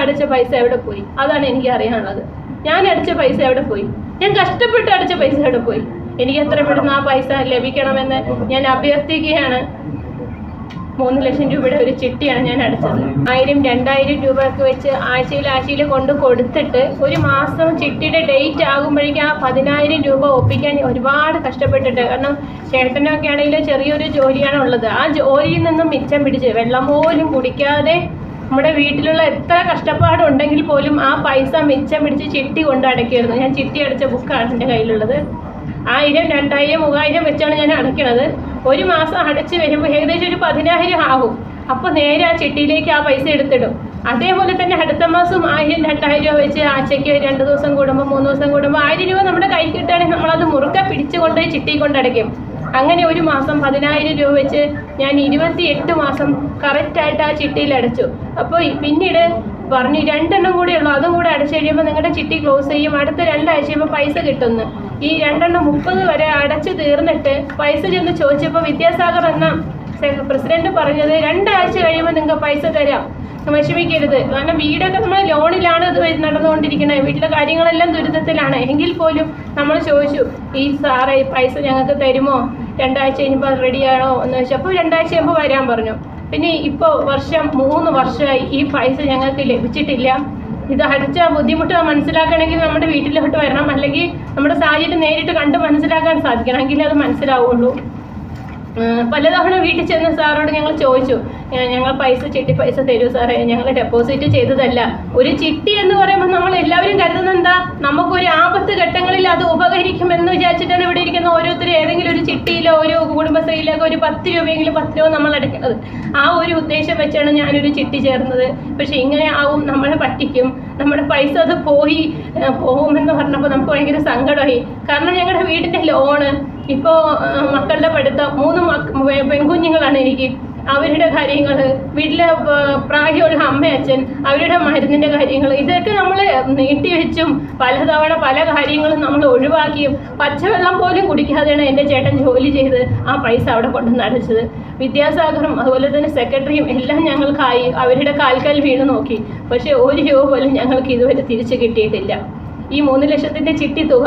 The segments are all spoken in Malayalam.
അടച്ച പൈസ എവിടെ പോയി? അതാണ് എനിക്ക് അറിയാനുള്ളത്. ഞാൻ അടിച്ച പൈസ എവിടെ പോയി? ഞാൻ കഷ്ടപ്പെട്ട് അടിച്ച പൈസ എവിടെ പോയി? എനിക്ക് എത്ര പെട്ടെന്ന് ആ പൈസ ലഭിക്കണമെന്ന് ഞാൻ അഭ്യർത്ഥിക്കുകയാണ്. മൂന്ന് ലക്ഷം രൂപയുടെ ഒരു ചിട്ടിയാണ് ഞാൻ അടച്ചത്. ആയിരം രണ്ടായിരം രൂപ ഒക്കെ വെച്ച് ആഴ്ചയിൽ ആഴ്ചയിൽ കൊണ്ട് കൊടുത്തിട്ട് ഒരു മാസം ചിട്ടിയുടെ ഡേറ്റ് ആകുമ്പോഴേക്കും ആ പതിനായിരം രൂപ ഒപ്പിക്കാൻ ഒരുപാട് കഷ്ടപ്പെട്ടിട്ട്. കാരണം ചേട്ടനൊക്കെ ആണെങ്കിൽ ചെറിയൊരു ജോലിയാണ് ഉള്ളത്. ആ ജോലിയിൽ നിന്നും മിച്ചം പിടിച്ച് വെള്ളം പോലും കുടിക്കാതെ നമ്മുടെ വീട്ടിലുള്ള എത്ര കഷ്ടപ്പാടുണ്ടെങ്കിൽ പോലും ആ പൈസ മിച്ചം പിടിച്ച് ചിട്ടി കൊണ്ട് അടയ്ക്കുമായിരുന്നു ഞാൻ ചിട്ടി അടച്ച ബുക്കാണ് എന്റെ കയ്യിലുള്ളത്. ആയിരം രണ്ടായിരം മൂവായിരം വെച്ചാണ് ഞാൻ അടയ്ക്കണത്. ഒരു മാസം അടച്ച് വരുമ്പോൾ ഏകദേശം ഒരു പതിനായിരം ആകും അപ്പോൾ നേരെ ആ ചിട്ടിയിലേക്ക് ആ പൈസ എടുത്തിടും. അതേപോലെ തന്നെ അടുത്ത മാസം ആയിരം രണ്ടായിരം രൂപ വെച്ച് ആഴ്ചയ്ക്ക് രണ്ട് ദിവസം കൂടുമ്പോൾ മൂന്ന് ദിവസം കൂടുമ്പോൾ ആയിരം രൂപ നമ്മുടെ കൈ കിട്ടുകയാണെങ്കിൽ നമ്മളത് മുറുക്കെ പിടിച്ചുകൊണ്ട് ചിട്ടി കൊണ്ടടയ്ക്കും അങ്ങനെ ഒരു മാസം പതിനായിരം രൂപ വെച്ച് ഞാൻ ഇരുപത്തി എട്ട് മാസം കറക്റ്റായിട്ട് ആ ചിട്ടിയിൽ അടച്ചു. അപ്പോൾ പിന്നീട് പറഞ്ഞു രണ്ടെണ്ണം കൂടെ ഉള്ളൂ അതും കൂടെ അടച്ചു കഴിയുമ്പോൾ നിങ്ങളുടെ ചിട്ടി ക്ലോസ് ചെയ്യും. അടുത്ത രണ്ടാഴ്ച കഴിയുമ്പോൾ പൈസ കിട്ടുന്നു. ഈ രണ്ടെണ്ണം മുപ്പത് വരെ അടച്ചു തീർന്നിട്ട് പൈസ ചെന്ന് ചോദിച്ചപ്പോൾ വിദ്യാസാഗർ എന്ന പ്രസിഡന്റ് പറഞ്ഞത് രണ്ടാഴ്ച കഴിയുമ്പോൾ നിങ്ങൾക്ക് പൈസ തരാം. വിഷമിക്കരുത്. കാരണം വീടൊക്കെ നമ്മൾ ലോണിലാണ് ഇത് നടന്നുകൊണ്ടിരിക്കുന്നത് വീട്ടിലെ കാര്യങ്ങളെല്ലാം ദുരിതത്തിലാണ്. എങ്കിൽ പോലും നമ്മൾ ചോദിച്ചു ഈ സാറേ പൈസ ഞങ്ങൾക്ക് തരുമോ? രണ്ടാഴ്ച കഴിഞ്ഞപ്പോൾ റെഡിയാണോ എന്ന് വെച്ചാൽ അപ്പോൾ രണ്ടാഴ്ച കഴിയുമ്പോൾ വരാൻ പറഞ്ഞു. പിന്നെ ഇപ്പോൾ വർഷം മൂന്ന് വർഷമായി ഈ പൈസ ഞങ്ങൾക്ക് ലഭിച്ചിട്ടില്ല. ഇത് അടച്ച ബുദ്ധിമുട്ട് മനസ്സിലാക്കണമെങ്കിൽ നമ്മുടെ വീട്ടിലോട്ട് വരണം. അല്ലെങ്കിൽ നമ്മുടെ സാഹചര്യം നേരിട്ട് കണ്ട് മനസ്സിലാക്കാൻ സാധിക്കണം. എങ്കിലേ അത് മനസ്സിലാവുള്ളൂ. പലതവണ വീട്ടിൽ ചെന്ന് സാറോട് ഞങ്ങൾ ചോദിച്ചു "ഏഹ് ഞങ്ങൾ പൈസ ചിട്ടി പൈസ തരൂ സാറേ ഞങ്ങൾ ഡെപ്പോസിറ്റ് ചെയ്തതല്ല. ഒരു ചിട്ടി എന്ന് പറയുമ്പോൾ നമ്മൾ എല്ലാവരും കരുതുന്നത് എന്താ? നമുക്കൊരു ആപത്ത് ഘട്ടങ്ങളിൽ അത് ഉപകരിക്കുമെന്ന് വിചാരിച്ചിട്ടാണ് ഇവിടെ ഇരിക്കുന്ന ഓരോരുത്തരും ഏതെങ്കിലും ഒരു ചിട്ടിയിലോ ഒരു കുടുംബശ്രീയിലൊക്കെ ഒരു പത്ത് രൂപയെങ്കിലും പത്ത് രൂപ നമ്മൾ അടയ്ക്കുന്നത് ആ ഒരു ഉദ്ദേശം വെച്ചാണ് ഞാനൊരു ചിട്ടി ചേർന്നത്. പക്ഷെ ഇങ്ങനെ ആവും നമ്മളെ പറ്റിക്കും. നമ്മുടെ പൈസ അത് പോയി പോകുമെന്ന് പറഞ്ഞപ്പോൾ നമുക്ക് ഭയങ്കര സങ്കടമായി. കാരണം ഞങ്ങളുടെ വീടിന്റെ ലോണ് ഇപ്പോൾ മക്കളുടെ പഠിത്തം മൂന്ന് പെൺകുഞ്ഞുങ്ങളാണ് എനിക്ക്. അവരുടെ കാര്യങ്ങൾ വീട്ടിലെ പ്രായമുള്ള അമ്മ അച്ഛൻ അവരുടെ മരുന്നിന്റെ കാര്യങ്ങൾ ഇതൊക്കെ നമ്മൾ നീട്ടിവെച്ചും പലതവണ പല കാര്യങ്ങളും നമ്മൾ ഒഴിവാക്കിയും പച്ചവെള്ളം പോലും കുടിക്കാതെയാണ് എന്റെ ചേട്ടൻ ജോലി ചെയ്ത് ആ പൈസ അവിടെ കൊണ്ടുവന്ന് അടച്ചത്. വിദ്യാസാഗറും അതുപോലെ തന്നെ സെക്രട്ടറിയും എല്ലാം ഞങ്ങൾക്കായി അവരുടെ കാൽക്കാൽ വീണ് നോക്കി. പക്ഷേ ഒരു രൂപ പോലും ഞങ്ങൾക്ക് ഇതുവരെ തിരിച്ചു കിട്ടിയിട്ടില്ല. ഈ മൂന്ന് ലക്ഷത്തിന്റെ ചിട്ടി തുക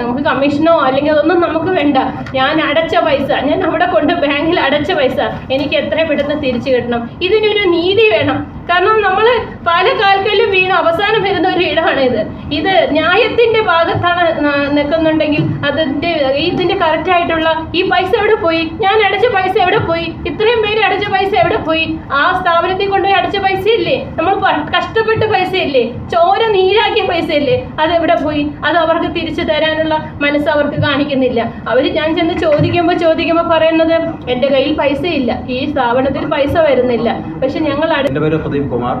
നമുക്ക് കമ്മീഷനോ അല്ലെങ്കിൽ അതൊന്നും നമുക്ക് വേണ്ട. ഞാൻ അടച്ച പൈസ ഞാൻ അവിടെ കൊണ്ട് ബാങ്കിൽ അടച്ച പൈസ എനിക്ക് എത്രയും പെട്ടെന്ന് തിരിച്ചു കിട്ടണം. ഇതിനൊരു നീതി വേണം. കാരണം നമ്മൾ പല കാൽക്കല്ലും വീണ്. അവസാനം വരുന്ന ഒരു ഇടമാണ് ഇത് ഇത് ന്യായത്തിന്റെ ഭാഗത്താണ് നിൽക്കുന്നുണ്ടെങ്കിൽ അതിന്റെ ഇതിന്റെ കറക്റ്റ് ആയിട്ടുള്ള ഈ പൈസ എവിടെ പോയി? ഞാൻ അടച്ച പൈസ എവിടെ പോയി? ഇത്രയും പേര് അടച്ച പൈസ എവിടെ പോയി? ആ സ്ഥാപനത്തിൽ കൊണ്ടുപോയി അടച്ച പൈസ ഇല്ലേ? നമ്മൾ കഷ്ടപ്പെട്ട പൈസ ഇല്ലേ? ചോര നീരാക്കിയ പൈസ ഇല്ലേ? അത് എവിടെ പോയി? അത് അവർക്ക് തിരിച്ചു തരാനുള്ള മനസ്സ് അവർക്ക് കാണിക്കുന്നില്ല. അവർ ഞാൻ ചെന്ന് ചോദിക്കുമ്പോൾ ചോദിക്കുമ്പോൾ പറയുന്നത് എന്റെ കയ്യിൽ പൈസ ഇല്ല. ഈ സ്ഥാപനത്തിൽ പൈസ വരുന്നില്ല. പക്ഷെ ഞങ്ങൾ അട എന്റെ പേര് പ്രദീപ് കുമാർ.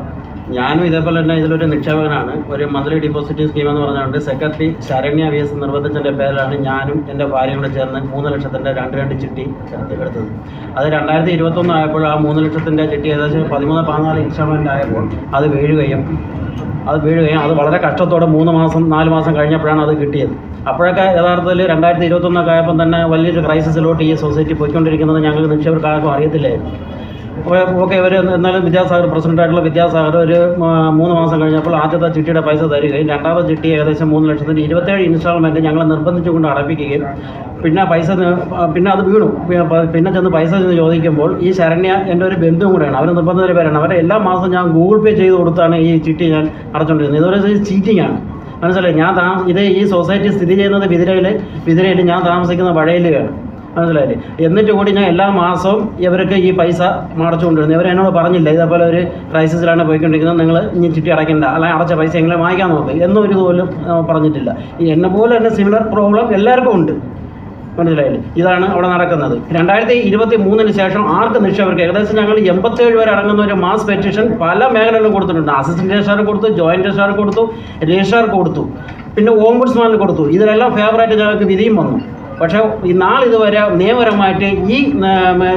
ഞാനും ഇതേപോലെ തന്നെ ഇതിലൊരു നിക്ഷേപകനാണ്. ഒരു മന്ത്ലി ഡിപ്പോസിറ്റ് സ്കീം എന്ന് പറഞ്ഞുകൊണ്ട് സെക്രട്ടറി ശരണ്യ വി എസ് നിർബന്ധിച്ചതിന്റെ പേരിലാണ് ഞാനും എന്റെ ഭാര്യയും കൂടെ ചേർന്ന് മൂന്ന് ലക്ഷത്തിന്റെ രണ്ട് രണ്ട് ചിട്ടി എടുത്ത് എടുത്തത്. അത് രണ്ടായിരത്തി ഇരുപത്തൊന്ന് ആയപ്പോൾ ആ മൂന്ന് ലക്ഷത്തിന്റെ ചിട്ടി ഏകദേശം പതിമൂന്ന് പതിനാല് ഇൻസ്റ്റാൾമെന്റ് ആയപ്പോൾ അത് വീഴുകയും അത് വീഴുകയും അത് വളരെ കഷ്ടത്തോടെ മൂന്ന് മാസം നാല് മാസം കഴിഞ്ഞപ്പോഴാണ് അത് കിട്ടിയത്. അപ്പോഴൊക്കെ യഥാർത്ഥത്തിൽ രണ്ടായിരത്തി ഇരുപത്തൊന്നൊക്കെ ആയപ്പോൾ തന്നെ വലിയൊരു ക്രൈസിസിലോട്ട് ഈ സൊസൈറ്റി പോയിക്കൊണ്ടിരിക്കുന്നത് ഞങ്ങൾക്ക് നിക്ഷേപക്കാർക്കും അറിയത്തില്ലായിരുന്നു. ഓക്കെ ഇവർ എന്നാലും വിദ്യാസാഗർ പ്രസിഡന്റായിട്ടുള്ള വിദ്യാസാഗർ ഒരു മൂന്ന് മാസം കഴിഞ്ഞപ്പോൾ ആദ്യത്തെ ചിട്ടിയുടെ പൈസ തരികയും രണ്ടാമത്തെ ചിട്ടി ഏകദേശം മൂന്ന് ലക്ഷത്തിന്റെ ഇരുപത്തേഴ് ഇൻസ്റ്റാൾമെന്റ് ഞങ്ങളെ നിർബന്ധിച്ചുകൊണ്ട് അടപ്പിക്കുകയും പിന്നെ പൈസ പിന്നെ അത് വീണു. പിന്നെ ചെന്ന് പൈസ ചെന്ന് ചോദിക്കുമ്പോൾ ഈ ശരണ്യ എന്റെ ഒരു ബന്ധുവും കൂടെയാണ്. അവർ നിർബന്ധത്തിന്റെ പേരാണ്. അവരെ എല്ലാ മാസവും ഞാൻ ഗൂഗിൾ പേ ചെയ്ത് കൊടുത്താണ് ഈ ചിട്ടി ഞാൻ അടച്ചുകൊണ്ടിരുന്നത് ഇതൊരു ചീറ്റിംഗ് ആണ്. മനസ്സിലായി? ഞാൻ താമസം ഇത് ഈ സൊസൈറ്റി സ്ഥിതി ചെയ്യുന്നത് വിതിരയിൽ വിതിരയിൽ ഞാൻ താമസിക്കുന്ന വഴയിലാണ് മനസ്സിലായില്ലേ? എന്നിട്ട് കൂടി ഞാൻ എല്ലാ മാസവും ഇവർക്ക് ഈ പൈസ മടച്ചുകൊണ്ടിരുന്നു ഇവർ എന്നോട് പറഞ്ഞില്ല ഇതേപോലെ ഒരു ക്രൈസിസിലാണ് പോയിക്കൊണ്ടിരിക്കുന്നത് നിങ്ങൾ ഇനി ചിട്ടി അടയ്ക്കണ്ട. അല്ലെങ്കിൽ അടച്ച പൈസ എങ്ങനെ വാങ്ങിക്കാൻ നോക്കുക എന്നും ഒരു പോലും പറഞ്ഞിട്ടില്ല. എന്നെ പോലെ തന്നെ സിമിലർ പ്രോബ്ലം എല്ലാവർക്കും ഉണ്ട്. മനസ്സിലായില്ലേ? ഇതാണ് അവിടെ നടക്കുന്നത്. രണ്ടായിരത്തി ഇരുപത്തി മൂന്നിന് ശേഷം ആർക്ക് നിക്ഷേപർക്ക് ഏകദേശം ഞങ്ങൾ എൺപത്തേഴ് വരെ അടങ്ങുന്ന ഒരു മാസ് പെറ്റീഷൻ പല മേഖലകളിലും കൊടുത്തിട്ടുണ്ട്. അസിസ്റ്റന്റ് രജിസ്ട്രാർ കൊടുത്തു ജോയിന്റ് രജിസ്ട്രാർ കൊടുത്തു രജിസ്ട്രാർ കൊടുത്തു പിന്നെ ഓംബുഡ്സ്മാനിൽ കൊടുത്തു. ഇതിലെല്ലാം ഫേവറായിട്ട് ഞങ്ങൾക്ക് വിധിയും വന്നു. പക്ഷേ ഈ നാളിതുവരെ നിയമപരമായിട്ട് ഈ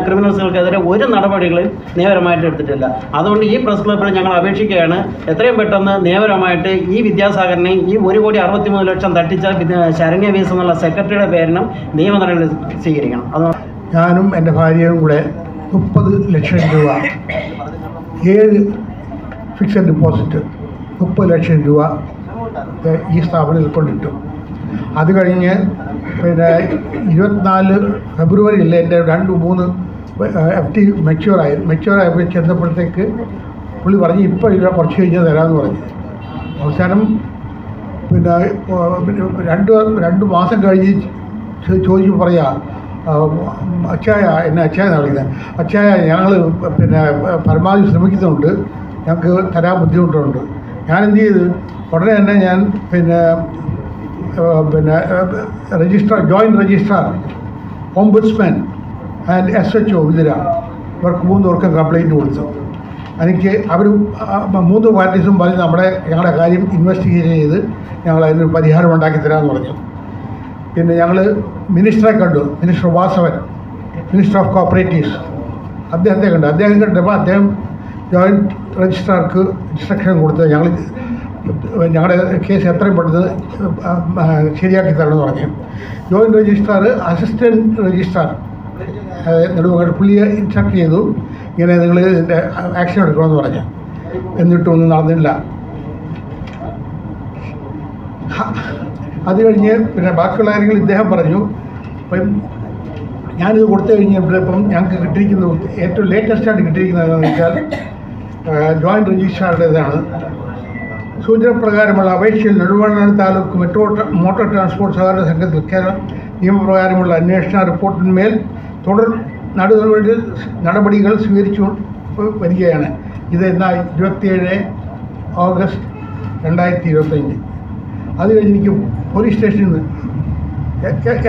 ക്രിമിനൽസുകൾക്കെതിരെ ഒരു നടപടികളും നിയമപരമായിട്ട് എടുത്തിട്ടില്ല. അതുകൊണ്ട് ഈ പ്രസ് ക്ലബിൽ ഞങ്ങൾ അപേക്ഷിക്കുകയാണ്. എത്രയും പെട്ടെന്ന് നിയമപരമായിട്ട് ഈ വിദ്യാസാഗറിനെയും ഈ ഒരു കോടി അറുപത്തിമൂന്ന് ലക്ഷം തട്ടിച്ച ശരണ്യ വീസ് എന്നുള്ള സെക്രട്ടറിയുടെ പേരിനും നിയമ നടപടി സ്വീകരിക്കണം. അത് ഞാനും എന്റെ ഭാര്യയും കൂടെ മുപ്പത് ലക്ഷം രൂപ ഏഴ് ഫിക്സഡ് ഡെപ്പോസിറ്റ് മുപ്പത് ലക്ഷം രൂപ ഈ സ്ഥാപനത്തിൽ കൊണ്ടിട്ടു. അത് കഴിഞ്ഞ് പിന്നെ ഇരുപത്തിനാല് ഫെബ്രുവരിയിൽ എന്റെ രണ്ട് മൂന്ന് എഫ് ടി മെച്യൂറായി മെച്യൂറായപ്പോൾ ചെന്നപ്പോഴത്തേക്ക് പുള്ളി പറഞ്ഞ് ഇപ്പോൾ ഇവിടെ കുറച്ച് കഴിഞ്ഞാൽ തരാമെന്ന് പറഞ്ഞു. അവസാനം പിന്നെ രണ്ട് രണ്ട് മാസം കഴിഞ്ഞ് ചോദിച്ചു പറയാ അച്ചായ എന്നെ അച്ചായ നടക്കുന്നത് അച്ചായ ഞങ്ങൾ പിന്നെ പരമാവധി ശ്രമിക്കുന്നുണ്ട്. ഞങ്ങൾക്ക് തരാൻ ബുദ്ധിമുട്ടുണ്ട്. ഞാൻ എന്ത് ചെയ്ത്? ഉടനെ തന്നെ ഞാൻ പിന്നെ പിന്നെ registrar joint registrar ombudsman and S H O ഇതില. ഇവർക്ക് മൂന്ന് പേർക്കും കംപ്ലയിന്റ് കൊടുത്തു. എനിക്ക് അവർ മൂന്ന് പാർട്ടീസും പറഞ്ഞ് നമ്മുടെ ഞങ്ങളുടെ കാര്യം ഇൻവെസ്റ്റിഗേറ്റ് ചെയ്ത് ഞങ്ങൾ അതിന് പരിഹാരം ഉണ്ടാക്കി തരാമെന്ന് പറഞ്ഞു. പിന്നെ ഞങ്ങൾ മിനിസ്റ്ററെ കണ്ടു. Minister Vasavan minister of cooperatives അദ്ദേഹത്തെ കണ്ടു. അദ്ദേഹം കണ്ടപ്പോൾ അദ്ദേഹം ജോയിന്റ് രജിസ്ട്രാർക്ക് ഇൻസ്ട്രക്ഷൻ കൊടുത്ത് ഞങ്ങൾ ഞങ്ങളുടെ കേസ് എത്രയും പെട്ടെന്ന് ശരിയാക്കി തരണമെന്ന് പറഞ്ഞു. Joint registrar assistant registrar Nedumangad പുള്ളിയെ ഇൻസ്ട്രക്ട് ചെയ്തു. ഇങ്ങനെ നിങ്ങൾ ഇതിന്റെ ആക്ഷൻ എടുക്കണമെന്ന് പറഞ്ഞു. എന്നിട്ടൊന്നും നടന്നില്ല. അത് കഴിഞ്ഞ് പിന്നെ ബാക്കിയുള്ള കാര്യങ്ങൾ ഇദ്ദേഹം പറഞ്ഞു. അപ്പം ഞാനിത് കൊടുത്തു കഴിഞ്ഞപ്പോൾ ഇപ്പം ഞങ്ങൾക്ക് കിട്ടിയിരിക്കുന്ന ഏറ്റവും ലേറ്റസ്റ്റായിട്ട് കിട്ടിയിരിക്കുന്നത് എന്താണെന്ന് വെച്ചാൽ ജോയിന്റ് രജിസ്ട്രാറുടേതാണ് സൂചനപ്രകാരമുള്ള അപേക്ഷയിൽ നെടുവണ്ണാട് താലൂക്ക് മെട്രോ ട്ര- മോട്ടോർ ട്രാൻസ്പോർട്ട് സഹകരണ സംഘത്തിൽ കേരള നിയമപ്രകാരമുള്ള അന്വേഷണ റിപ്പോർട്ടിന്മേൽ തുടർ നടപടി നടപടികൾ സ്വീകരിച്ചു വരികയാണ്. ഇത് എന്നാൽ ഇരുപത്തിയേഴ് ഓഗസ്റ്റ് രണ്ടായിരത്തി ഇരുപത്തഞ്ച് അത് കഴിഞ്ഞ് എനിക്ക് പോലീസ് സ്റ്റേഷനിൽ നിന്ന്.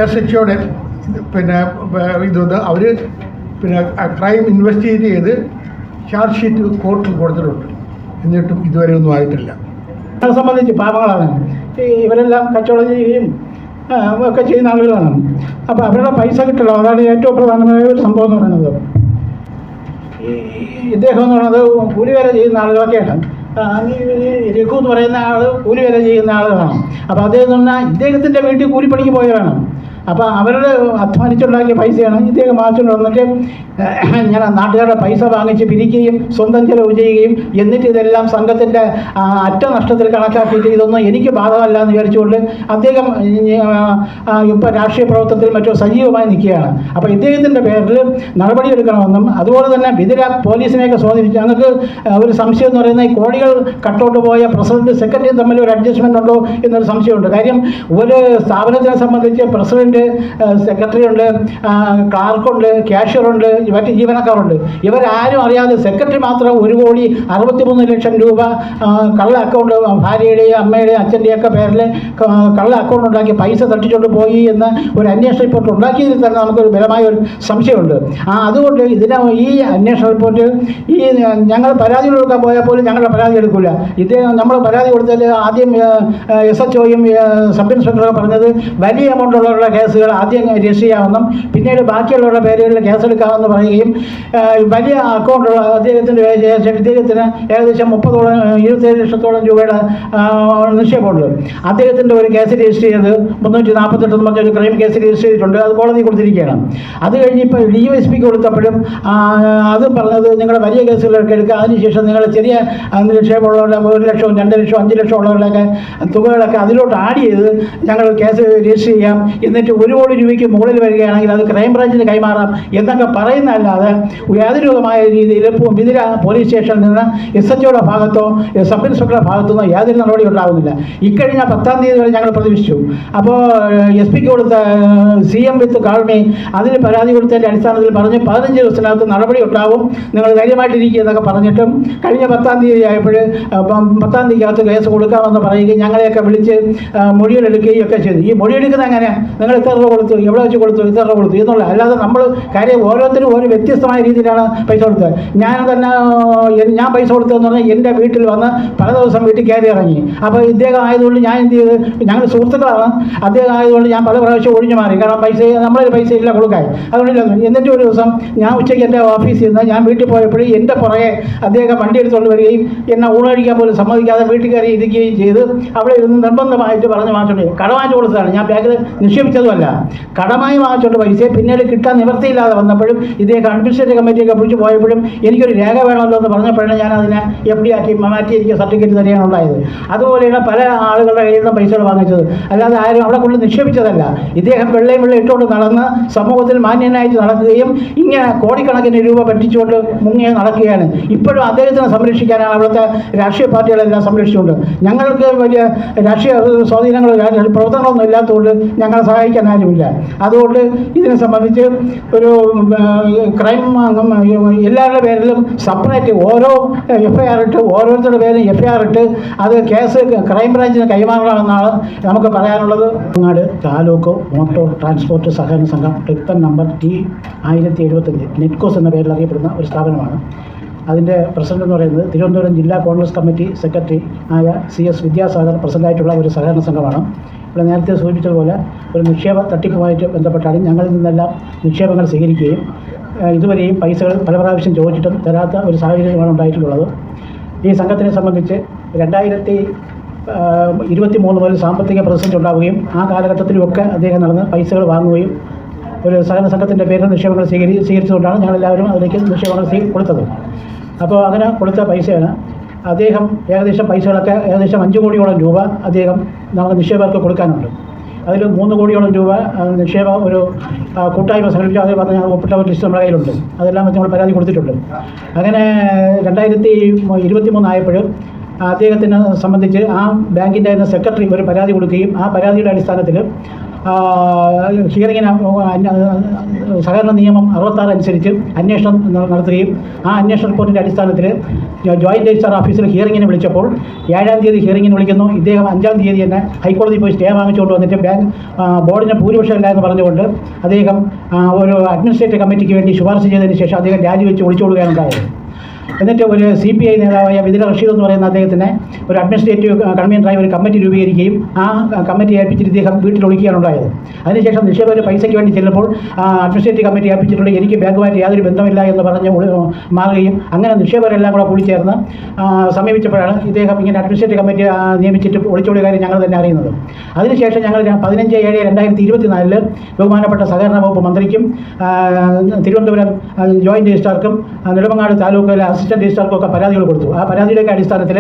എസ് എച്ച് ഒയുടെ പിന്നെ ഇതുണ്ട് അവർ പിന്നെ ക്രൈം ഇൻവെസ്റ്റിഗേറ്റ് ചെയ്ത് ചാർജ് ഷീറ്റ് കോർട്ടിൽ കൊടുത്തിട്ടുണ്ട്. എന്നിട്ടും ഇതുവരെ ഒന്നും ആയിട്ടില്ല. ഞങ്ങളെ സംബന്ധിച്ച് പാപങ്ങളാണ് ഈ ഇവരെല്ലാം കച്ചവടം ചെയ്യുകയും ഒക്കെ ചെയ്യുന്ന ആളുകളാണ്. അപ്പോൾ അവരുടെ പൈസ കിട്ടണം. അതാണ് ഏറ്റവും പ്രധാനമായ ഒരു സംഭവം എന്ന് പറയുന്നത്. ഈ ഇദ്ദേഹം എന്ന് പറയുന്നത് കൂലി വേല ചെയ്യുന്ന ആളുകളൊക്കെയാണ്. രഘു എന്ന് പറയുന്ന ആൾ കൂലി വേല ചെയ്യുന്ന ആളുകളാണ്. അപ്പോൾ അദ്ദേഹം എന്ന് പറഞ്ഞാൽ ഇദ്ദേഹത്തിന്റെ വീട്ടിൽ കൂലിപ്പണിക്ക് പോയവരാണ് അപ്പോൾ അവരുടെ അധ്വാനിച്ചുണ്ടാക്കിയ പൈസയാണ് ഇദ്ദേഹം വാങ്ങിച്ചുകൊണ്ട് വന്നിട്ട് ഇങ്ങനെ നാട്ടുകാരുടെ പൈസ വാങ്ങിച്ച് പിരിക്കുകയും സ്വന്തം ചിലവ് ചെയ്യുകയും എന്നിട്ട് ഇതെല്ലാം സംഘത്തിന്റെ ആ, അറ്റ നഷ്ടത്തിൽ കണക്കാക്കിയിട്ട് ഇതൊന്നും എനിക്ക് ബാധകമല്ല എന്ന് വിചാരിച്ചുകൊണ്ട് അദ്ദേഹം ഇപ്പോൾ രാഷ്ട്രീയ പ്രവർത്തനത്തിൽ മറ്റോ സജീവമായി നിൽക്കുകയാണ്. അപ്പോൾ ഇദ്ദേഹത്തിന്റെ പേരിൽ നടപടിയെടുക്കണമെന്നും അതുപോലെ തന്നെ വിതിര പോലീസിനെയൊക്കെ സ്വാധീനിച്ചു ഞങ്ങൾക്ക് ഒരു സംശയം എന്ന് പറയുന്നത് കോടികൾ കട്ടോട്ട് പോയ പ്രസിഡന്റ് സെക്രട്ടറിയും തമ്മിൽ ഒരു അഡ്ജസ്റ്റ്മെന്റ് ഉണ്ടോ എന്നൊരു സംശയമുണ്ട്. കാര്യം ഒരു സ്ഥാപനത്തിനെ സംബന്ധിച്ച് പ്രസിഡന്റ് സെക്രട്ടറി ഉണ്ട് ക്ലാർക്കുണ്ട് ക്യാഷ്യറുണ്ട് മറ്റ് ജീവനക്കാരുണ്ട്. ഇവരാരും അറിയാതെ സെക്രട്ടറി മാത്രം ഒരു കോടി അറുപത്തിമൂന്ന് ലക്ഷം രൂപ കള്ള അക്കൗണ്ട് ഭാര്യയുടെയും അമ്മയുടെയും അച്ഛന്റെയും ഒക്കെ പേരിൽ കള്ള അക്കൗണ്ട് ഉണ്ടാക്കി പൈസ തട്ടിച്ചുകൊണ്ട് പോയി എന്ന് ഒരു അന്വേഷണ റിപ്പോർട്ട് ഉണ്ടാക്കിയതിൽ തന്നെ നമുക്കൊരു ബലമായ ഒരു സംശയമുണ്ട്. ആ അതുകൊണ്ട് ഇതിനെ ഈ അന്വേഷണ റിപ്പോർട്ട് ഈ ഞങ്ങൾ പരാതി കൊടുക്കാൻ പോയാൽ പോലും ഞങ്ങളുടെ പരാതി എടുക്കില്ല ഇത് നമ്മൾ പരാതി കൊടുത്താൽ ആദ്യം എസ് എച്ച് ഒയും സബ് ഇൻസ്പെക്ടറൊക്കെ പറഞ്ഞത് വലിയ എമൗണ്ട് ഉള്ളവരുടെ കേസുകൾ ആദ്യം രജിസ്റ്റർ ചെയ്യാമെന്നും പിന്നീട് ബാക്കിയുള്ളവരുടെ പേരുകളിൽ കേസെടുക്കാമെന്ന് പറയുകയും വലിയ അക്കൗണ്ടുള്ള അദ്ദേഹത്തിന്റെ ഇദ്ദേഹത്തിന് ഏകദേശം മുപ്പതോളം ഇരുപത്തേഴ് ലക്ഷത്തോളം രൂപയുടെ നിക്ഷേപമുണ്ട്. അദ്ദേഹത്തിന്റെ ഒരു കേസ് രജിസ്റ്റർ ചെയ്ത് മുന്നൂറ്റി നാൽപ്പത്തെട്ട് എന്ന് പറഞ്ഞൊരു ക്രൈം കേസ് രജിസ്റ്റർ ചെയ്തിട്ടുണ്ട്. അത് കോടതി കൊടുത്തിരിക്കുകയാണ്. അത് കഴിഞ്ഞ് ഇപ്പോൾ ഡി എസ് പിക്ക് കൊടുത്തപ്പോഴും അതും പറഞ്ഞത് നിങ്ങളുടെ വലിയ കേസുകളൊക്കെ എടുക്കുക. അതിനുശേഷം നിങ്ങൾ ചെറിയ നിക്ഷേപമുള്ളവരുടെ ഒരു ലക്ഷവും രണ്ട് ലക്ഷവും അഞ്ച് ലക്ഷം ഉള്ളവരുടെയൊക്കെ തുകകളൊക്കെ അതിലോട്ട് ആഡ് ചെയ്ത് ഞങ്ങൾ കേസ് രജിസ്റ്റർ ചെയ്യാം. എന്നിട്ട് ഒരു കോടി രൂപയ്ക്ക് മുകളിൽ വരികയാണെങ്കിൽ അത് ക്രൈംബ്രാഞ്ചിന് കൈമാറാം എന്നൊക്കെ പറയുന്നതല്ലാതെ യാതൊരുവിധമായ രീതിയിൽ വിതിര പോലീസ് സ്റ്റേഷനിൽ നിന്ന് എസ് എച്ച് ഒയുടെ ഭാഗത്തോ സബ് ഇൻസ്പെക്ടറുടെ ഭാഗത്തു നിന്നോ യാതൊരു നടപടി ഉണ്ടാകുന്നില്ല ഇക്കഴിഞ്ഞ പത്താം തീയതി വരെ ഞങ്ങൾ പ്രതിപക്ഷിച്ചു അപ്പോൾ എസ് പിക്ക് കൊടുത്ത സി എം വിത്ത് കാൾമി അതിന് പരാതി കൊടുത്തതിന്റെ അടിസ്ഥാനത്തിൽ പറഞ്ഞ് പതിനഞ്ച് ദിവസത്തിനകത്ത് നടപടി ഉണ്ടാവും നിങ്ങൾ ധൈര്യമായിട്ടിരിക്കുക എന്നൊക്കെ പറഞ്ഞിട്ടും കഴിഞ്ഞ പത്താം തീയതി ആയപ്പോൾ പത്താം തീയതിക്കകത്ത് കേസ് കൊടുക്കാമെന്ന് പറയുകയും ഞങ്ങളെയൊക്കെ വിളിച്ച് മൊഴികളെടുക്കുകയും ഒക്കെ ചെയ്തു. ഈ മൊഴിയെടുക്കുന്നത് എങ്ങനെയാണ് നിങ്ങൾ ഇത്ര രൂപ കൊടുത്തു എവിടെ വെച്ച് കൊടുത്തു ഇത്ര രൂപ കൊടുത്തു എന്നുള്ള അല്ലാതെ നമ്മൾ കാര്യം ഓരോരുത്തരും ഓരോ വ്യത്യസ്തമായ രീതിയിലാണ് പൈസ കൊടുത്തത്. ഞാൻ തന്നെ ഞാൻ പൈസ കൊടുത്തതെന്ന് പറഞ്ഞാൽ എന്റെ വീട്ടിൽ വന്ന് പല ദിവസം വീട്ടിൽ കയറി ഇറങ്ങി. അപ്പോൾ ഇദ്ദേഹം ആയതുകൊണ്ട് ഞാൻ എന്ത് ചെയ്ത് ഞങ്ങൾ സുഹൃത്തുക്കളാണ്. അദ്ദേഹം ആയതുകൊണ്ട് ഞാൻ പല പ്രാവശ്യം ഒഴിഞ്ഞു മാറി. കാരണം പൈസ നമ്മളൊരു പൈസ ഇല്ല കൊടുക്കാൻ അതുകൊണ്ട് ഇല്ല. എന്നിട്ട് ഒരു ദിവസം ഞാൻ ഉച്ചയ്ക്ക് എന്റെ ഓഫീസിൽ നിന്ന് ഞാൻ വീട്ടിൽ പോയപ്പോഴും എന്റെ പുറകെ അദ്ദേഹം വണ്ടി എടുത്തുകൊണ്ട് വരികയും എന്നെ ഊണഴിക്കാൻ പോലും സമ്മതിക്കാതെ വീട്ടിൽ കയറി ഇരിക്കുകയും ചെയ്ത് അവിടെ ഇരുന്ന് നിർബന്ധമായിട്ട് പറഞ്ഞ് മാറ്റേണ്ടി കടമാറ്റ് കൊടുത്തതാണ്. ഞാൻ ബാങ്കിൽ നിക്ഷേപിച്ചതുമല്ല മാത്രമല്ല കടമായി വാങ്ങിച്ചുകൊണ്ട് പൈസ പിന്നീട് കിട്ടാൻ നിവൃത്തിയില്ലാതെ വന്നപ്പോഴും ഇദ്ദേഹം അഡ്മിനിസ്ട്രേറ്റീവ് കമ്മിറ്റിയൊക്കെ പിടിച്ച് പോയപ്പോഴും എനിക്കൊരു രേഖ വേണമല്ലോ എന്ന് പറഞ്ഞപ്പോഴാണ് ഞാൻ അതിനെ എഫ് ഡി ആക്കി മാറ്റി എനിക്ക് സർട്ടിഫിക്കറ്റ് തരികയാണ് ഉണ്ടായത്. അതുപോലെയുള്ള പല ആളുകളുടെ കയ്യിൽ നിന്ന് പൈസകൾ വാങ്ങിച്ചത്. അല്ലാതെ ആരും അവിടെ കൊണ്ട് നിക്ഷേപിച്ചതല്ല. ഇദ്ദേഹം വെള്ളയും വെള്ളം ഇട്ടുകൊണ്ട് നടന്ന് സമൂഹത്തിൽ മാന്യനായിട്ട് നടക്കുകയും ഇങ്ങനെ കോടിക്കണക്കിന് രൂപ പറ്റിച്ചുകൊണ്ട് മുങ്ങി നടക്കുകയാണ്. ഇപ്പോഴും അദ്ദേഹത്തിനെ സംരക്ഷിക്കാനാണ് അവിടുത്തെ രാഷ്ട്രീയ പാർട്ടികളെല്ലാം സംരക്ഷിച്ചുകൊണ്ട്. ഞങ്ങൾക്ക് വലിയ രാഷ്ട്രീയ സ്വാധീനങ്ങളോ പ്രവർത്തനങ്ങളൊന്നും ഇല്ലാത്തതുകൊണ്ട് ഞങ്ങളെ സഹായിക്കാൻ ആരുമില്ല അതുകൊണ്ട് ഇതിനെ സംബന്ധിച്ച് ഒരു ക്രൈം എല്ലാവരുടെ പേരിലും സെപ്പറേറ്റ് ഓരോ എഫ് ഐ ആർ ഇട്ട് ഓരോരുത്തരുടെ പേരും എഫ് ഐ ആർ ഇട്ട് അത് കേസ് ക്രൈം ബ്രാഞ്ചിന് കൈമാറണമെന്നാണ് നമുക്ക് പറയാനുള്ളത്. അങ്ങാട് താലൂക്ക് ഓട്ടോ ട്രാൻസ്പോർട്ട് സഹകരണ സംഘം ടിപ്പൻ നമ്പർ ടി ആയിരത്തി എഴുപത്തഞ്ച് നെറ്റ്കോസ് എന്ന പേരിൽ അറിയപ്പെടുന്ന ഒരു സ്ഥാപനമാണ്. അതിന്റെ പ്രസിഡന്റ് എന്ന് പറയുന്നത് തിരുവനന്തപുരം ജില്ലാ കോൺഗ്രസ് കമ്മിറ്റി സെക്രട്ടറി ആയ സി എസ് വിദ്യാസാഗർ പ്രസിഡന്റായിട്ടുള്ള ഒരു സഹകരണ സംഘമാണ്. ഇവിടെ നേരത്തെ സൂചിപ്പിച്ചതുപോലെ ഒരു നിക്ഷേപ തട്ടിപ്പുമായിട്ട് ബന്ധപ്പെട്ടാണ് ഞങ്ങളിൽ നിന്നെല്ലാം നിക്ഷേപങ്ങൾ സ്വീകരിക്കുകയും ഇതുവരെയും പൈസകൾ പല പ്രാവശ്യം ചോദിച്ചിട്ടും തരാത്ത ഒരു സാഹചര്യമാണ് ഉണ്ടായിട്ടുള്ളത്. ഈ സംഘത്തിനെ സംബന്ധിച്ച് രണ്ടായിരത്തി ഇരുപത്തി മൂന്ന് മുതൽ സാമ്പത്തിക പ്രതിസന്ധി ഉണ്ടാവുകയും ആ കാലഘട്ടത്തിലുമൊക്കെ അദ്ദേഹം നടന്ന് പൈസകൾ വാങ്ങുകയും ഒരു സഹകരണ സംഘത്തിന്റെ പേരിൽ നിക്ഷേപങ്ങൾ സ്വീകരി സ്വീകരിച്ചുകൊണ്ടാണ് ഞങ്ങളെല്ലാവരും അതിലേക്ക് നിക്ഷേപങ്ങൾ കൊടുത്തത്. അപ്പോൾ അങ്ങനെ കൊടുത്ത പൈസയാണ് അദ്ദേഹം ഏകദേശം പൈസകളൊക്കെ ഏകദേശം അഞ്ച് കോടിയോളം രൂപ അദ്ദേഹം നമുക്ക് നിക്ഷേപകർക്ക് കൊടുക്കാനുണ്ട്. അതിൽ മൂന്ന് കോടിയോളം രൂപ നിക്ഷേപ ഒരു കൂട്ടായ്മ സംഘടിപ്പിച്ചു. അത് പറഞ്ഞ ഒപ്പിട്ട ഒരു ലിസ്റ്റ് നമ്മുടെ കയ്യിലുണ്ട്. അതെല്ലാം വെച്ച് നമ്മൾ പരാതി കൊടുത്തിട്ടുണ്ട്. അങ്ങനെ രണ്ടായിരത്തി ഇരുപത്തി മൂന്നായപ്പോഴും അദ്ദേഹത്തിനെ സംബന്ധിച്ച് ആ ബാങ്കിന്റെ സെക്രട്ടറി ഒരു പരാതി കൊടുക്കുകയും ആ പരാതിയുടെ അടിസ്ഥാനത്തിൽ ഹിയറിങ്ങിന് സഹകരണ നിയമം അറുപത്താറ് അനുസരിച്ച് അന്വേഷണം നടത്തുകയും ആ അന്വേഷണ റിപ്പോർട്ടിന്റെ അടിസ്ഥാനത്തിൽ ജോയിന്റ് രജിസ്ട്രാർ ഓഫീസിൽ ഹിയറിങ്ങിന് വിളിച്ചപ്പോൾ ഏഴാം തീയതി ഹിയറിങ്ങിന് വിളിക്കുന്നു. ഇദ്ദേഹം അഞ്ചാം തീയതി തന്നെ ഹൈക്കോടതി പോയി സ്റ്റേ വാങ്ങിച്ചുകൊണ്ട് വന്നിട്ട് ബാങ്ക് ബോർഡിന് ഭൂരിപക്ഷമില്ല എന്ന് പറഞ്ഞുകൊണ്ട് അദ്ദേഹം ഒരു അഡ്മിനിസ്ട്രേറ്റീവ് കമ്മിറ്റിക്ക് വേണ്ടി ശുപാർശ ചെയ്തതിന് ശേഷം അദ്ദേഹം രാജിവെച്ച് ഒളിച്ചോടുകയാണ് ഉണ്ടായത്. എന്നിട്ട് ഒരു സി പി ഐ നേതാവായ വിദില റഷീദ് എന്ന് പറയുന്ന അദ്ദേഹത്തിനെ ഒരു അഡ്മിനിസ്ട്രേറ്റീവ് കൺവീനറായി ഒരു കമ്മിറ്റി രൂപീകരിക്കുകയും ആ കമ്മിറ്റി ഏൽപ്പിച്ചിട്ട് ഇദ്ദേഹം വീട്ടിൽ ഒളിക്കുകയാണ് ഉണ്ടായത്. അതിനുശേഷം നിക്ഷേപകർ പൈസയ്ക്ക് വേണ്ടി ചെല്ലുമ്പോൾ അഡ്മിനിസ്ട്രേറ്റീവ് കമ്മിറ്റി ഏൽപ്പിച്ചിട്ടുണ്ട്. എനിക്ക് ബാങ്കുമായിട്ട് യാതൊരു ബന്ധമില്ല എന്ന് പറഞ്ഞ് മാറുകയും അങ്ങനെ നിക്ഷേപകരെല്ലാം കൂടെ കൂടി ചേർന്ന് സമീപിച്ചപ്പോഴാണ് ഇദ്ദേഹം ഇങ്ങനെ അഡ്മിനിസ്ട്രേറ്റീവ് കമ്മിറ്റി നിയമിച്ചിട്ട് ഒളിച്ചോടിയ കാര്യം ഞങ്ങൾ തന്നെ അറിയുന്നത്. അതിനുശേഷം ഞങ്ങൾ പതിനഞ്ച് ഏഴ് രണ്ടായിരത്തി ഇരുപത്തിനാലിൽ ബഹുമാനപ്പെട്ട സഹകരണ വകുപ്പ് മന്ത്രിക്കും തിരുവനന്തപുരം ജോയിന്റ് രജിസ്ട്രാർക്കും നെടുമങ്ങാട് താലൂക്കിലെ അസിസ്റ്റന്റ് രജിസ്ട്രാർക്കൊക്കെ പരാതികൾ കൊടുത്തു. ആ പരാതിയുടെ അടിസ്ഥാനത്തിൽ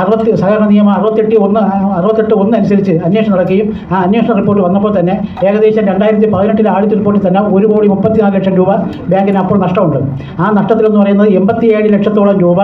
അറുപത്തി സഹകരണ നിയമം അറുപത്തെട്ട് ഒന്ന് അറുപത്തെട്ട് ഒന്ന് അനുസരിച്ച് അന്വേഷണം നടക്കുകയും ആ അന്വേഷണ റിപ്പോർട്ട് വന്നപ്പോൾ തന്നെ ഏകദേശം രണ്ടായിരത്തി പതിനെട്ടിലെ ആദ്യത്തെ റിപ്പോർട്ടിൽ തന്നെ ഒരു കോടി മുപ്പത്തിനാല് ലക്ഷം രൂപ ബാങ്കിന് അപ്പോൾ നഷ്ടമുണ്ട്. ആ നഷ്ടത്തിലെന്ന് പറയുന്നത് എൺപത്തിയേഴ് ലക്ഷത്തോളം രൂപ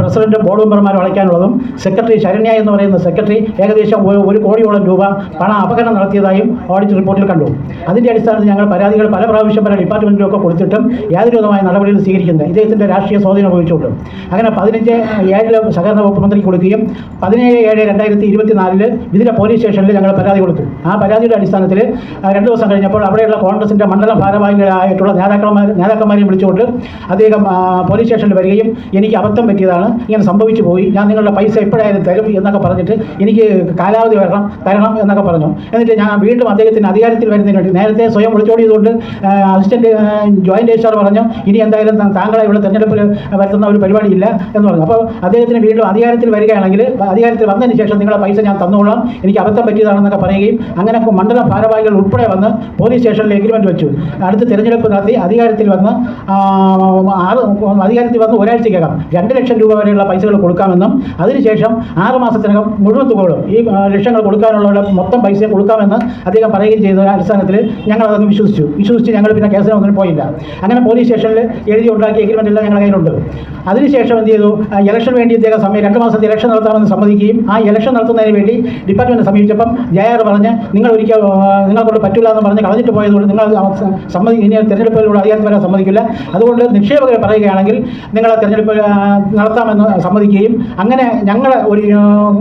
പ്രസിഡന്റ് ബോർഡ് മെമ്പർമാർ അടയ്ക്കാനുള്ളതും സെക്രട്ടറി ശരണ്യ എന്ന് പറയുന്ന സെക്രട്ടറി ഏകദേശം ഒരു കോടിയോളം രൂപ പണ അപകടം നടത്തിയതായും ഓഡിറ്റ് റിപ്പോർട്ടിൽ കണ്ടു. അതിന്റെ അടിസ്ഥാനത്തിൽ ഞങ്ങൾ പരാതികൾ പല പ്രാവശ്യം പല ഡിപ്പാർട്ട്മെന്റിലൊക്കെ കൊടുത്തിട്ടും യാതൊരു വിധമായ നടപടികൾ സ്വീകരിക്കുന്നത് ഇദ്ദേഹത്തിന്റെ രാഷ്ട്രീയ സ്വാധീനം ഉപയോഗിച്ചുകൊണ്ട് അങ്ങനെ പതിനഞ്ച് ഏഴിൽ സഹകരണ വകുപ്പ് മന്ത്രിക്ക് കൊടുക്കുകയും പതിനേഴ് ഏഴ് രണ്ടായിരത്തി ഇരുപത്തിനാലിൽ ഇതിലെ പോലീസ് സ്റ്റേഷനിൽ ഞങ്ങൾ പരാതി കൊടുത്തു. ആ പരാതിയുടെ അടിസ്ഥാനത്തിൽ രണ്ട് ദിവസം കഴിഞ്ഞപ്പോൾ അവിടെയുള്ള കോൺഗ്രസിന്റെ മണ്ഡല ഭാരവാഹികളായിട്ടുള്ള നേതാക്കന്മാർ നേതാക്കന്മാരെയും വിളിച്ചുകൊണ്ട് അദ്ദേഹം പോലീസ് സ്റ്റേഷനിൽ വരികയും എനിക്ക് അബദ്ധം പറ്റിയതാണ് ഇങ്ങനെ സംഭവിച്ചു പോയി ഞാൻ നിങ്ങളുടെ പൈസ എപ്പോഴായാലും തരും എന്നൊക്കെ പറഞ്ഞിട്ട് എനിക്ക് കാലാവധി വരണം തരണം എന്നൊക്കെ പറഞ്ഞു. എന്നിട്ട് ഞാൻ വീണ്ടും അദ്ദേഹത്തിന് അധികാരത്തിൽ വരുന്നതിന് വേണ്ടി നേരത്തെ സ്വയം വിളിച്ചോടിയതുകൊണ്ട് അസിസ്റ്റന്റ് ജോയിന്റ് രജിസ്ട്രാർ പറഞ്ഞു ഇനി എന്തായാലും താങ്കളെ ഇവിടെ തെരഞ്ഞെടുപ്പിൽ വരുത്തുന്ന ഒരു പരിപാടിയില്ല എന്ന് പറഞ്ഞു. അപ്പോൾ അദ്ദേഹത്തിന് വീണ്ടും അധികാരത്തിൽ വരികയാണെങ്കിൽ അധികാരത്തിൽ വന്നതിന് ശേഷം നിങ്ങളെ പൈസ ഞാൻ തന്നോളാം എനിക്ക് അബദ്ധം പറ്റിയതാണെന്നൊക്കെ പറയുകയും അങ്ങനെ മണ്ഡല ഭാരവാഹികൾ ഉൾപ്പെടെ വന്ന് പോലീസ് സ്റ്റേഷനിൽ എഗ്രിമെന്റ് വെച്ചു. അടുത്ത തിരഞ്ഞെടുപ്പ് നടത്തി അധികാരത്തിൽ വന്ന് അധികാരത്തിൽ വന്ന് ഒരാഴ്ചയ്ക്കകം രണ്ട് ലക്ഷം രൂപ വരെയുള്ള പൈസകൾ കൊടുക്കാമെന്നും അതിനുശേഷം ആറ് മാസത്തിനകം മുഴുവൻ തുകകളും ഈ ലക്ഷങ്ങൾ കൊടുക്കാനുള്ള മൊത്തം പൈസ കൊടുക്കാമെന്ന് അദ്ദേഹം പറയുകയും ചെയ്ത അടിസ്ഥാനത്തിൽ ഞങ്ങൾ അതൊന്ന് വിശ്വസിച്ചു. വിശ്വസിച്ച് ഞങ്ങൾ പിന്നെ കേസിനൊന്നും പോയില്ല. അങ്ങനെ പോലീസ് സ്റ്റേഷനിൽ എഴുതി ഉണ്ടാക്കിയ എഗ്രിമെന്റ് എല്ലാം ഞങ്ങളുടെ കയ്യിലുണ്ട്. അതിനുശേഷം എന്ത് ചെയ്തു? ഇലക്ഷൻ വേണ്ടി ഇദ്ദേഹം സമയം രണ്ട് മാസത്തെ ഇലക്ഷൻ നടത്താമെന്ന് സമ്മതിക്കുകയും ആ ഇലക്ഷൻ നടത്തുന്നതിന് വേണ്ടി ഡിപ്പാർട്ട്മെന്റ് സമീപിച്ചപ്പം ജയാർ പറഞ്ഞ് നിങ്ങൾ ഒരിക്കൽ നിങ്ങളെക്കൊണ്ട് നിങ്ങളെ കൊണ്ട് പറ്റില്ല എന്ന് പറഞ്ഞ് കളഞ്ഞിട്ട് പോയതുകൊണ്ട് നിങ്ങൾ സമ്മതി ഇനി തിരഞ്ഞെടുപ്പിലൂടെ അധികാരത്തിൽ വരാൻ സമ്മതിക്കില്ല. അതുകൊണ്ട് നിക്ഷേപകരെ പറയുകയാണെങ്കിൽ നിങ്ങളെ തിരഞ്ഞെടുപ്പ് നടത്താമെന്ന് സമ്മതിക്കുകയും അങ്ങനെ ഞങ്ങൾ ഒരു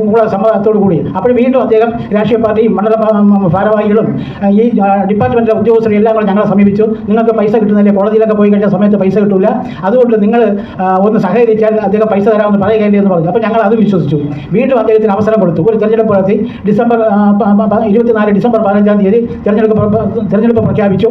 കൂടെ സമ്മതത്തോടു കൂടി. അപ്പോൾ വീണ്ടും അദ്ദേഹം രാഷ്ട്രീയ പാർട്ടിയും മണ്ഡല ഭാരവാഹികളും ഈ ഡിപ്പാർട്ട്മെന്റിലെ ഉദ്യോഗസ്ഥരും എല്ലാം കൂടെ ഞങ്ങളെ സമീപിച്ചു. നിങ്ങൾക്ക് പൈസ കിട്ടുന്നില്ല കോടതിയിലൊക്കെ പോയി കഴിഞ്ഞ സമയത്ത് പൈസ കിട്ടില്ല അതുകൊണ്ട് നിങ്ങൾ ഒന്ന് സഹകരിച്ചാൽ അദ്ദേഹം പൈസ തരാമെന്ന് പറയുകയില്ല എന്ന് പറഞ്ഞു. അപ്പോൾ ഞങ്ങൾ അത് വിശ്വസിച്ചു. വീണ്ടും അദ്ദേഹത്തിന് അവസരം കൊടുത്തു. ഒരു തെരഞ്ഞെടുപ്പ് നടത്തി. ഡിസംബർ ഇരുപത്തിനാല് ഡിസംബർ പതിനഞ്ചാം തീയതി തെരഞ്ഞെടുപ്പ് തെരഞ്ഞെടുപ്പ് പ്രഖ്യാപിച്ചു.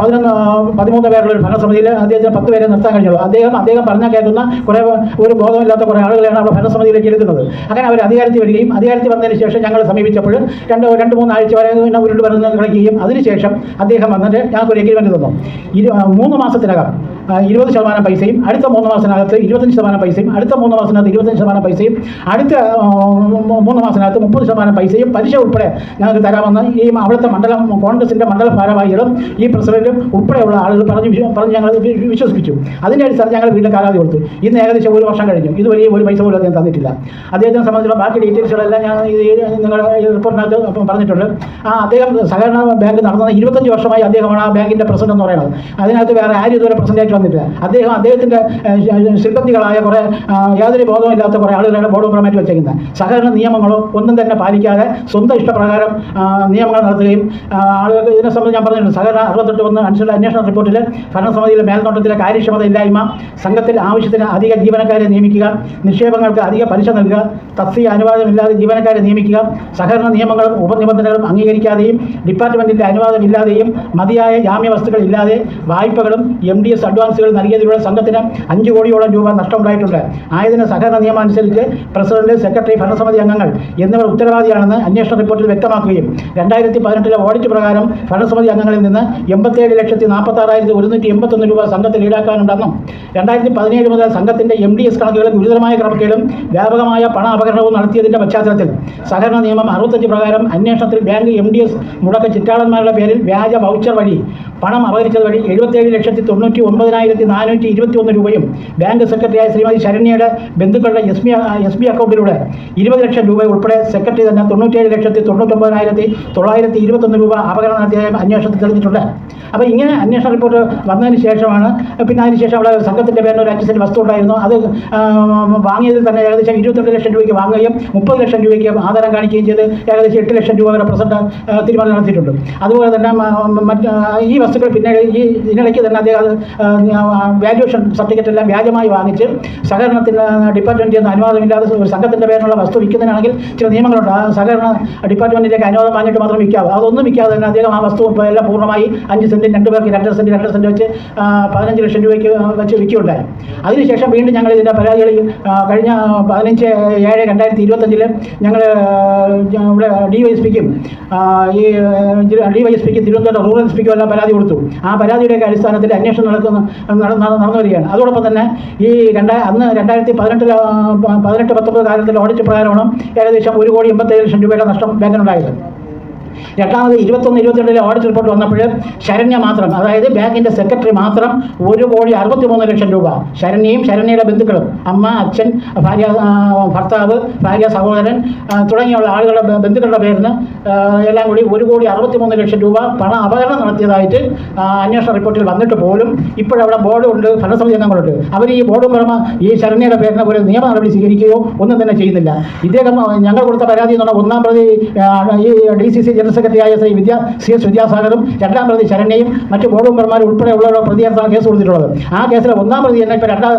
പതിനൊന്ന് പതിമൂന്ന് പേരുള്ള ഒരു ഭരണസമിതിയിൽ അദ്ദേഹത്തിന് പത്ത് പേരെ നിർത്താൻ കഴിഞ്ഞുള്ളൂ അദ്ദേഹം അദ്ദേഹം പറഞ്ഞാൽ കേൾക്കുന്ന കുറേ ഒരു ബോധമില്ലാത്ത കുറേ ആളുകളെയാണ് അവിടെ ഭരണസമിതിയിലേക്ക് എടുക്കുന്നത് അങ്ങനെ അവർ അധികാരത്തിൽ വരികയും അധികാരത്തിൽ വന്നതിന് ശേഷം ഞങ്ങൾ സമീപിച്ചപ്പോൾ രണ്ട് രണ്ട് മൂന്നാഴ്ച വരെ ഇങ്ങനെ ഉരുണ്ട് വരുന്ന കളിക്കുകയും അതിനുശേഷം അദ്ദേഹം വന്നിട്ട് ഞങ്ങൾക്ക് ഒരു എഗ്രിമെന്റ് തന്നു. ഇരു മൂന്ന് മാസത്തിനകം ഇരുപത് ശതമാനം പൈസയും അടുത്ത മൂന്ന് മാസത്തിനകത്ത് ഇരുപത്തഞ്ച് ശതമാനം പൈസയും അടുത്ത മൂന്ന് മാസത്തിനകത്ത് ഇരുപത്തഞ്ച് ശതമാനം പൈസയും അടുത്ത മൂന്ന് മാസത്തിനകത്ത് മുപ്പത് ശതമാനം പൈസയും പലിശ ഉൾപ്പെടെ ഞങ്ങൾക്ക് തരാമെന്ന് ഈ അവിടുത്തെ മണ്ഡലം കോൺഗ്രസിന്റെ മണ്ഡല ഭാരവാഹികളും ഈ പ്രസിഡന്റും ഉൾപ്പെടെയുള്ള ആളുകൾ പറഞ്ഞു പറഞ്ഞ് ഞങ്ങൾ വിശ്വസിപ്പിച്ചു. അതിന്റെ അടിസ്ഥാനത്തിൽ ഞങ്ങൾ വീണ്ടും കാലാവധി കൊടുത്തു. ഇന്ന് ഏകദേശം ഒരു വർഷം കഴിഞ്ഞു. ഇതുവരെയും ഒരു പൈസ പോലും അദ്ദേഹം തന്നിട്ടില്ല. അദ്ദേഹത്തിനെ സംബന്ധിച്ചുള്ള ബാക്കി ഡീറ്റെയിൽസുകളെല്ലാം ഞാൻ നിങ്ങളുടെ റിപ്പോർട്ടിനകത്ത് പറഞ്ഞിട്ടുണ്ട്. ആ അദ്ദേഹം സഹകരണ ബാങ്ക് നടന്നത് ഇരുപത്തഞ്ച് വർഷമായി അദ്ദേഹമാണ് ആ ബാങ്കിന്റെ പ്രസിഡന്റ് എന്ന് പറയുന്നത്. അതിനകത്ത് വേറെ ആരും ഇതുവരെ പ്രസിഡന്റായിട്ട് വന്നിട്ടില്ല. അദ്ദേഹം അദ്ദേഹത്തിന്റെ സിബന്ധികളായ കുറേ യാതൊരു ബോധമില്ലാത്ത കുറേ ആളുകളാണ് ബോർഡ് മെമ്പർമായിട്ട് വെച്ചേക്കുന്നത്. സഹകരണ നിയമങ്ങളോ ഒന്നും തന്നെ പാലിക്കാതെ സ്വന്തം ഇഷ്ടപ്രകാരം നിയമങ്ങൾ നടത്തുകയും ആളുകൾക്ക് ഇതിനെ സംബന്ധിച്ച് ഞാൻ പറഞ്ഞിട്ടുണ്ട്. സഹകരണ അറുപത്തെട്ട് ഒന്ന് അനുസരിച്ചുള്ള അന്വേഷണ റിപ്പോർട്ടിൽ ഭരണസമിതിയിലെ മേൽനോട്ടത്തിലെ കാര്യക്ഷമതയില്ലായ്മ സംഘത്തിൽ ആവശ്യത്തിന് അധിക ജീവനക്കാരെ നിയമിക്കുക നിക്ഷേപങ്ങൾക്ക് അധിക പലിശ നൽകുക തസ്തിക അനുവാദമില്ലാതെ ജീവനക്കാരെ നിയമിക്കുക സഹകരണ നിയമങ്ങളും ഉപനിബന്ധനകളും അംഗീകരിക്കാതെയും ഡിപ്പാർട്ട്മെന്റിന്റെ അനുവാദമില്ലാതെയും മതിയായ ജാമ്യ വസ്തുക്കൾ ഇല്ലാതെ വായ്പകളും എം ഡി എസ് അഡ്വാൻസുകൾ നൽകിയതിലൂടെ സംഘത്തിന് അഞ്ച് കോടിയോളം രൂപ നഷ്ടമുണ്ടായിട്ടുണ്ട്. ആയതിന് സഹകരണ നിയമം അനുസരിച്ച് പ്രസിഡന്റ് സെക്രട്ടറി ഭരണസമിതി അംഗങ്ങൾ എന്നിവർ ഉത്തരവാദിയാണെന്ന് അന്വേഷണ റിപ്പോർട്ടിൽ വ്യക്തമാക്കുകയും രണ്ടായിരത്തി പതിനെട്ടിലെ ഓഡിറ്റ് പ്രകാരം ഭരണസമിതി അംഗങ്ങളിൽ നിന്ന് എൺപത്തേഴ് ലക്ഷത്തി നാൽപ്പത്തി ആറായിരത്തി ഒരുന്നൂറ്റി എൺപത്തൊന്ന് രൂപ സംഘത്തിൽ ഈടാക്കാനുണ്ടെന്നും രണ്ടായിരത്തി പതിനേഴ് മുതൽ സംഘത്തിന്റെ എം ഡി എസ് കണക്കുകളിൽ ഗുരുതരമായ ക്രമക്കേടും വ്യാപകമായ പണ അപകടവും നടത്തിയതിന്റെ പശ്ചാത്തലത്തിൽ സഹകരണ നിയമം അറുപത്തഞ്ച് പ്രകാരം അന്വേഷണത്തിൽ ബാങ്ക് എം ഡി എസ് മുടക്ക ചിറ്റാളന്മാരുടെ പേരിൽ വ്യാജ വൗച്ചർ വഴി പണം അപഹരിച്ചത് വഴി എഴുപത്തേഴ് ലക്ഷത്തി തൊണ്ണൂറ്റി ഒമ്പതിനായിരത്തി നാനൂറ്റി ഇരുപത്തി ഒന്ന് രൂപയും ബാങ്ക് സെക്രട്ടറിയായ ശ്രീമതി ശരണ്യയുടെ ബന്ധുക്കളുടെ എസ് ബി എസ് ബി അക്കൗണ്ടിലൂടെ ഇരുപത് ലക്ഷം രൂപ ഉൾപ്പെടെ സെക്രട്ടറി തന്നെ തൊണ്ണൂറ്റേഴ് ലക്ഷത്തി തൊണ്ണൂറ്റൊമ്പതിനായിരത്തി തൊള്ളായിരത്തി ഇരുപത്തൊന്ന് രൂപ അപകടം നടത്തിയ അന്വേഷണത്തിൽ തെളിഞ്ഞിട്ടുണ്ട്. അപ്പോൾ ഇങ്ങനെ അന്വേഷണ റിപ്പോർട്ട് വന്നതിന് ശേഷമാണ് പിന്നെ അതിന് ശേഷം അവിടെ സംഘത്തിന്റെ പേരിൽ ഒരു അഞ്ച് സെന്റ് വസ്തു ഉണ്ടായിരുന്നു. അത് വാങ്ങിയതിൽ തന്നെ ഏകദേശം ഇരുപത്തിരണ്ട് ലക്ഷം രൂപയ്ക്ക് വാങ്ങുകയും മുപ്പത് ലക്ഷം രൂപയ്ക്ക് ആധാരം കാണിക്കുകയും ചെയ്ത് ഏകദേശം എട്ട് ലക്ഷം രൂപ വരെ പ്രസന്റ് തീരുമാനം നടത്തിയിട്ടുണ്ട്. അതുപോലെ തന്നെ മറ്റ് ഈ വസ്തുക്കൾ പിന്നെ ഈ ഇതിനിടയ്ക്ക് തന്നെ അദ്ദേഹം അത് വാല്യുവേഷൻ സർട്ടിഫിക്കറ്റ് എല്ലാം വ്യാജമായി വാങ്ങിച്ച് സഹകരണത്തിന് ഡിപ്പാർട്ട്മെന്റിൽ നിന്ന് അനുവാദമില്ലാതെ ഒരു സംഘത്തിന്റെ പേരിലുള്ള വസ്തു വിൽക്കുന്നതിനാണെങ്കിൽ ചില നിയമങ്ങളുണ്ട്. ആ സഹകരണ ഡിപ്പാർട്ട്മെന്റിലേക്ക് അനുവാദം വാങ്ങിയിട്ട് മാത്രം വിൽക്കാവൂ. അതൊന്നും വിൽക്കാതെ തന്നെ അദ്ദേഹം ആ വസ്തു എല്ലാം പൂർണമായി അഞ്ച് സെന്റിന് രണ്ട് പേർക്ക് രണ്ടര സെന്റ് രണ്ടര സെന്റ് വെച്ച് പതിനഞ്ച് ലക്ഷം രൂപയ്ക്ക് വെച്ച് വിൽക്കുകയുണ്ടായി. അതിനുശേഷം വീണ്ടും ഞങ്ങൾ ഇതിന്റെ പരാതികൾ കഴിഞ്ഞ പതിനഞ്ച് ഏഴ് രണ്ടായിരത്തി ഇരുപത്തഞ്ചിൽ ഞങ്ങൾ ഇവിടെ ഡി വൈ എസ് പിക്കും ഈ ഡി വൈ എസ് പിക്ക് തിരുവനന്തപുരം റൂറൽ എസ് പിക്കും എല്ലാം പരാതി കൊടുത്തു. ആ പരാതിയുടെയൊക്കെ അടിസ്ഥാനത്തിൽ അന്വേഷണം നടക്കുന്ന നട- നട- നടന്നു വരികയാണ് അതോടൊപ്പം തന്നെ ഈ രണ്ട അന്ന് രണ്ടായിരത്തി പതിനെട്ടിൽ പതിനെട്ട് പത്തൊമ്പത് കാലത്തിൽ ഓഡിറ്റ് പ്രകാരമാണ് ഏകദേശം ഒരു കോടി എൺപത്തേഴ് ലക്ഷം രൂപയുടെ നഷ്ടം ബാങ്കിനുണ്ടായത്. രണ്ടാമത് ഇരുപത്തൊന്ന് ഇരുപത്തിരണ്ടിലെ ഓഡിറ്റ് റിപ്പോർട്ട് വന്നപ്പോൾ ശരണ്യ മാത്രം അതായത് ബാങ്കിന്റെ സെക്രട്ടറി മാത്രം ഒരു കോടി അറുപത്തി മൂന്ന് ലക്ഷം രൂപ. ശരണ്യയും ശരണ്യയുടെ ബന്ധുക്കളും അമ്മ അച്ഛൻ ഭാര്യ ഭർത്താവ് ഭാര്യ സഹോദരൻ തുടങ്ങിയുള്ള ആളുകളുടെ ബന്ധുക്കളുടെ പേരിന് എല്ലാം കൂടി ഒരു കോടി അറുപത്തി മൂന്ന് ലക്ഷം രൂപ പണ അപകടം നടത്തിയതായിട്ട് അന്വേഷണ റിപ്പോർട്ടിൽ വന്നിട്ട് പോലും ഇപ്പോഴവിടെ ബോർഡുണ്ട് ഭരണസമിതി അംഗങ്ങളുണ്ട്. അവർ ഈ ബോർഡും പുറമെ ഈ ശരണ്യയുടെ പേരിന് ഒരു നിയമ നടപടി സ്വീകരിക്കുകയോ ഒന്നും തന്നെ ചെയ്യുന്നില്ല. ഇദ്ദേഹം ഞങ്ങൾ കൊടുത്ത പരാതി എന്ന് പറഞ്ഞാൽ ഒന്നാം പ്രതി ഈ ഡി സി സി ജനറൽ സെക്രട്ടറിയായ ശ്രീ വിദ്യ സി എസ് വിദ്യാസാഗറും രണ്ടാം പ്രതി ശരണ്യയും മറ്റ് ബോർഡ് മെമ്പർമാരും ഉൾപ്പെടെയുള്ളവരുടെ പ്രതിയാണ് കേസ് കൊടുത്തിട്ടുള്ളത്. ആ കേസിലെ ഒന്നാം പ്രതി തന്നെ ഇപ്പോൾ രണ്ടാം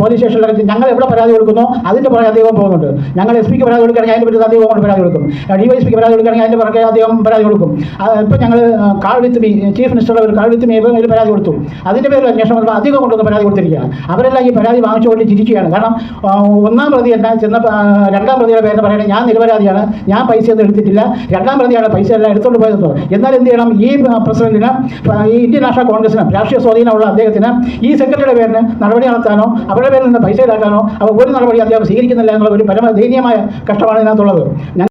പോലീസ് സ്റ്റേഷനിലൊക്കെ ഞങ്ങൾ എവിടെ പരാതി കൊടുക്കുന്നു? അതിന്റെ പുറകെ അദ്ദേഹം പോകുന്നുണ്ട്. ഞങ്ങൾ എസ് പിക്ക് പരാതി കൊടുക്കുകയാണെങ്കിൽ അതിന്റെ പറ്റി അദ്ദേഹം പരാതി കൊടുക്കും. ഡി വൈ എസ് പിക്ക് പരാതി കൊടുക്കുകയാണെങ്കിൽ അതിന്റെ പുറകെ അദ്ദേഹം പരാതി കൊടുക്കും. ഇപ്പം ഞങ്ങൾ കാൾ വിത്ത് മീ ചീഫ് മിനിസ്റ്ററുടെ ഒരു കാൾ വിത്ത് മീ ഒരു പരാതി കൊടുത്തു. അതിന്റെ പേരിൽ അന്വേഷണം അധികം കൊണ്ടുവന്ന് പരാതി കൊടുത്തിരിക്കുകയാണ്. അവരെല്ലാം ഈ പരാതി വാങ്ങിച്ചുകൊണ്ട് ചിരിക്കുകയാണ്. കാരണം ഒന്നാം പ്രതി തന്നെ ചെന്ന രണ്ടാം പ്രതിയുടെ പേര് പറയുന്നത് ഞാൻ നിരപരാധിയാണ് ഞാൻ പൈസ ഒന്നും എടുത്തിട്ടില്ല. രണ്ടാം പ്രതിയാണ് പൈസ എല്ലാം എടുത്തുകൊണ്ട് പോയത് എന്നാൽ എന്ത് ചെയ്യണം? ഈ പ്രസിഡന്റിന് ഈ ഇന്ത്യൻ നാഷണൽ കോൺഗ്രസിന് രാഷ്ട്രീയ സ്വാധീനമുള്ള അദ്ദേഹത്തിന് ഈ സെക്രട്ടറിയുടെ പേരിന് നടപടി നടത്താനോ അവരുടെ പേരിൽ നിന്ന് പൈസ ഈടാക്കാനോ അവർ ഒരു നടപടി അദ്ദേഹം സ്വീകരിക്കുന്നില്ല എന്നുള്ള ഒരു പരമ ദയനീയമായ കഷ്ടമാണ് ഇതിനകത്തുള്ളത്.